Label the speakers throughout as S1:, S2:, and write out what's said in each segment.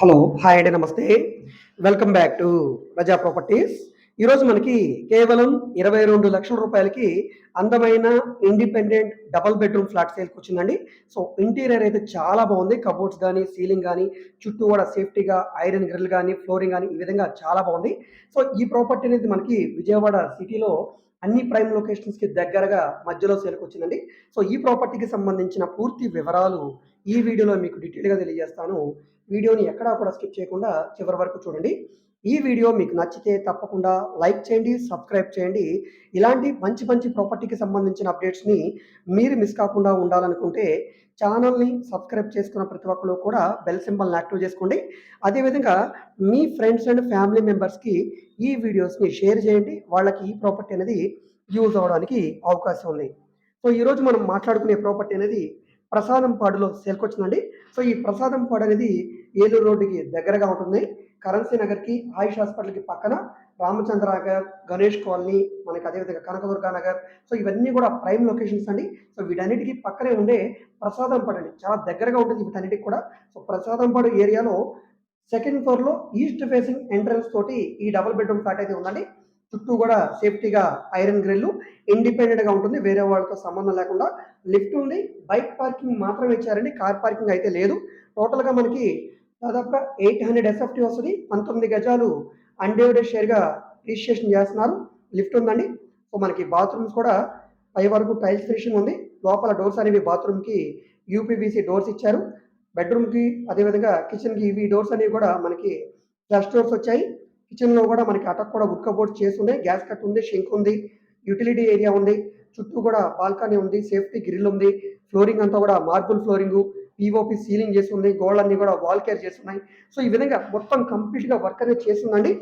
S1: Hello hi అండి నమస్తే. Welcome back to Raza properties ఈరోజు మనకి కేవలం ఇరవై రెండు లక్షల రూపాయలకి అందమైన ఇండిపెండెంట్ డబల్ బెడ్రూమ్ ఫ్లాట్ సేల్కి వచ్చిందండి. సో ఇంటీరియర్ అయితే చాలా బాగుంది. కబోర్డ్స్ కానీ సీలింగ్ కానీ చుట్టూ కూడా సేఫ్టీగా ఐరన్ గ్రిల్ కానీ ఫ్లోరింగ్ కానీ ఈ విధంగా చాలా బాగుంది. సో ఈ ప్రాపర్టీ అనేది మనకి విజయవాడ సిటీలో అన్ని ప్రైమ్ లొకేషన్స్కి దగ్గరగా మధ్యలో సేల్కి వచ్చిందండి. సో ఈ ప్రాపర్టీకి సంబంధించిన పూర్తి వివరాలు ఈ వీడియోలో మీకు డీటెయిల్గా తెలియజేస్తాను. వీడియోని ఎక్కడా కూడా స్కిప్ చేయకుండా చివరి వరకు చూడండి. ఈ వీడియో మీకు నచ్చితే తప్పకుండా లైక్ చేయండి సబ్స్క్రైబ్ చేయండి. ఇలాంటి మంచి మంచి ప్రాపర్టీకి సంబంధించిన అప్డేట్స్ని మీరు మిస్ కాకుండా ఉండాలనుకుంటే ఛానల్ని సబ్స్క్రైబ్ చేసుకున్న ప్రతి ఒక్కరు కూడా బెల్ సింబల్ని యాక్టివ్ చేసుకోండి. అదేవిధంగా మీ ఫ్రెండ్స్ అండ్ ఫ్యామిలీ మెంబర్స్కి ఈ వీడియోస్ని షేర్ చేయండి. వాళ్ళకి ఈ ప్రాపర్టీ అనేది యూజ్ అవ్వడానికి అవకాశం ఉంది. సో ఈరోజు మనం మాట్లాడుకునే ప్రాపర్టీ అనేది ప్రసాదం పాడులో సేల్కొచ్చిందండి. సో ఈ ప్రసాదం పాడు అనేది ఏలూరు రోడ్డుకి దగ్గరగా ఉంటుంది. కరెన్సీ నగర్కి ఆయుష్ హాస్పిటల్కి పక్కన రామచంద్ర నగర్ గణేష్ కాలనీ మనకి అదేవిధంగా కనకదుర్గా నగర్. సో ఇవన్నీ కూడా ప్రైమ్ లొకేషన్స్ అండి. సో వీటన్నిటికీ పక్కనే ఉండే ప్రసాదం పాడు అండి. చాలా దగ్గరగా ఉంటుంది వీటన్నిటికి కూడా. సో ప్రసాదంపాడు ఏరియాలో సెకండ్ ఫ్లోర్లో ఈస్ట్ ఫేసింగ్ ఎంట్రన్స్ తోటి ఈ డబుల్ బెడ్రూమ్ ఫ్లాట్ అయితే ఉందండి. చుట్టూ కూడా సేఫ్టీగా ఐరన్ గ్రిల్లు ఇండిపెండెంట్గా ఉంటుంది. వేరే వాళ్ళతో సంబంధం లేకుండా లిఫ్ట్ ఉంది. బైక్ పార్కింగ్ మాత్రమే ఇచ్చారండి. కార్ పార్కింగ్ అయితే లేదు. టోటల్గా మనకి దాదాపుగా ఎయిట్ హండ్రెడ్ ఎస్ఎఫ్టీ వస్తుంది. పంతొమ్మిది గజాలు అన్డివైడెడ్ షేర్గా రిజిస్ట్రేషన్ చేస్తున్నారు. లిఫ్ట్ ఉందండి. సో మనకి బాత్రూమ్స్ కూడా పై వరకు టైల్స్ ఫినిషింగ్ ఉంది. లోపల డోర్స్ అనేవి బాత్రూమ్కి యూపీవీసీ డోర్స్ ఇచ్చారు. బెడ్రూమ్కి అదేవిధంగా కిచెన్కి ఇవి డోర్స్ అనేవి కూడా మనకి ఫ్లష్ డోర్స్ వచ్చాయి. కిచెన్లో కూడా మనకి అటక్ కూడా ఉక్క బోర్డ్స్ చేసి ఉన్నాయి గ్యాస్ కట్ ఉంది షింక్ ఉంది యూటిలిటీ ఏరియా ఉంది చుట్టూ కూడా బాల్కనీ ఉంది సేఫ్టీ గ్రిల్ ఉంది ఫ్లోరింగ్ అంతా కూడా మార్బుల్ ఫ్లోరింగ్ పీఓపి సీలింగ్ చేసి ఉంది గోడలన్నీ కూడా వాల్ కేర్ చేస్తున్నాయి సో ఈ విధంగా మొత్తం కంప్లీట్గా వర్క్ అనేది చేస్తుందండి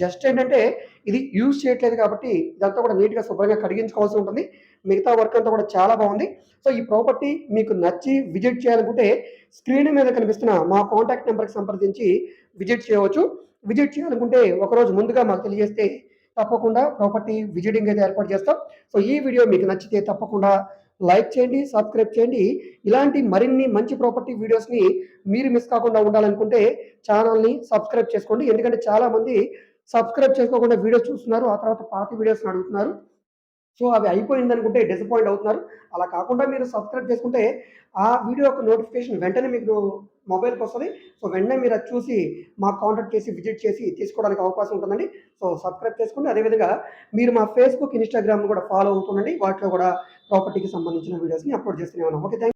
S1: జస్ట్ ఏంటంటే ఇది యూజ్ చేయట్లేదు కాబట్టి ఇదంతా కూడా నీట్గా శుభ్రంగా కడిగించుకోవాల్సి ఉంటుంది. మిగతా వర్క్ అంతా కూడా చాలా బాగుంది. సో ఈ ప్రాపర్టీ మీకు నచ్చి విజిట్ చేయాలనుకుంటే స్క్రీన్ మీద కనిపిస్తున్న మా కాంటాక్ట్ నెంబర్కి సంప్రదించి విజిట్ చేయవచ్చు. విజిట్ చేయాలనుకుంటే ఒకరోజు ముందుగా మాకు తెలియజేస్తే తప్పకుండా ప్రాపర్టీ విజిటింగ్ అయితే ఏర్పాటు చేస్తాం. సో ఈ వీడియో మీకు నచ్చితే తప్పకుండా లైక్ చేయండి సబ్స్క్రైబ్ చేయండి. ఇలాంటి మరిన్ని మంచి ప్రాపర్టీ వీడియోస్ని మీరు మిస్ కాకుండా ఉండాలనుకుంటే ఛానల్ని సబ్స్క్రైబ్ చేసుకోండి. ఎందుకంటే చాలామంది సబ్స్క్రైబ్ చేసుకోకుండా వీడియోస్ చూస్తున్నారు ఆ తర్వాత పాత వీడియోస్ని అడుగుతున్నారు. సో అవి అయిపోయింది అనుకుంటే డిసప్పాయింట్ అవుతున్నారు. అలా కాకుండా మీరు సబ్స్క్రైబ్ చేసుకుంటే ఆ వీడియో యొక్క నోటిఫికేషన్ వెంటనే మీకు మొబైల్కి వస్తుంది సో వెంటనే మీరు అది చూసి మాకు కాంటాక్ట్ చేసి విజిట్ చేసి తీసుకోవడానికి అవకాశం ఉంటుందండి. సో సబ్స్క్రైబ్ చేసుకోండి. అదేవిధంగా మీరు మా ఫేస్బుక్ ఇన్స్టాగ్రామ్ కూడా ఫాలో అవుతుండండి. వాటిలో కూడా ప్రాపర్టీకి సంబంధించిన వీడియోస్ని అప్లోడ్ చేస్తూనే ఉన్నాం. Okay thank